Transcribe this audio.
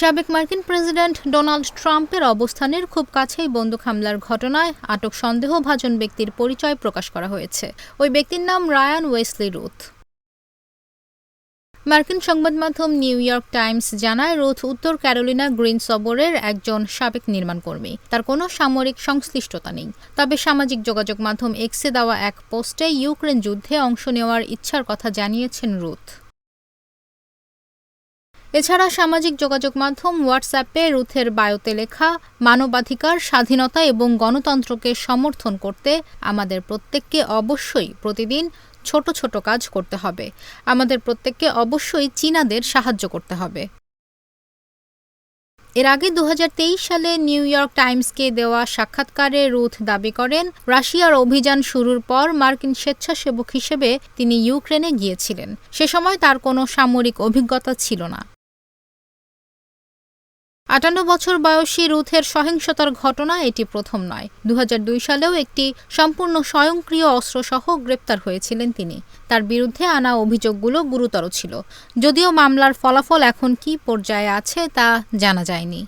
সাবেক মার্কিন president Donald ট্রাম্পের অবস্থানের খুব কাছেই বন্দুক হামলার ঘটনায় আটক সন্দেহভাজন ব্যক্তির পরিচয় প্রকাশ করা হয়েছে। ওই ব্যক্তির নাম রায়ান ওয়েসলি রুথ। মার্কিন সংবাদ মাধ্যম নিউ ইয়র্ক টাইমস জানায়, রুথ উত্তর ক্যারোলিনা গ্রিন সবরের একজন সাবেক নির্মাণকর্মী। তার কোনো সামরিক সংশ্লিষ্টতা নেই। তবে সামাজিক যোগাযোগ মাধ্যম এক্সে দেওয়া এক পোস্টে ইউক্রেন যুদ্ধে অংশ নেওয়ার ইচ্ছার কথা জানিয়েছেন রুথ। এছাড়া সামাজিক যোগাযোগ মাধ্যম হোয়াটসঅ্যাপে রুথের বায়োতে লেখা, মানবাধিকার, স্বাধীনতা এবং গণতন্ত্রকে সমর্থন করতে আমাদের প্রত্যেককে অবশ্যই প্রতিদিন ছোট ছোট কাজ করতে হবে। আমাদের প্রত্যেককে অবশ্যই চীনাদের সাহায্য করতে হবে। এর আগে দু হাজার তেইশ সালে নিউ ইয়র্ক টাইমসকে দেওয়া সাক্ষাৎকারে রুথ দাবি করেন, রাশিয়ার অভিযান শুরুর পর মার্কিন স্বেচ্ছাসেবক হিসেবে তিনি ইউক্রেনে গিয়েছিলেন। সে সময় তার কোনো সামরিক অভিজ্ঞতা ছিল না। আটান্ন বছর বয়সী রুথের সহিংসতার ঘটনা এটি প্রথম নয়। দু সালেও একটি সম্পূর্ণ স্বয়ংক্রিয় অস্ত্রসহ গ্রেপ্তার হয়েছিলেন তিনি। তার বিরুদ্ধে আনা অভিযোগগুলো গুরুতর ছিল। যদিও মামলার ফলাফল এখন কী পর্যায়ে আছে তা জানা যায়নি।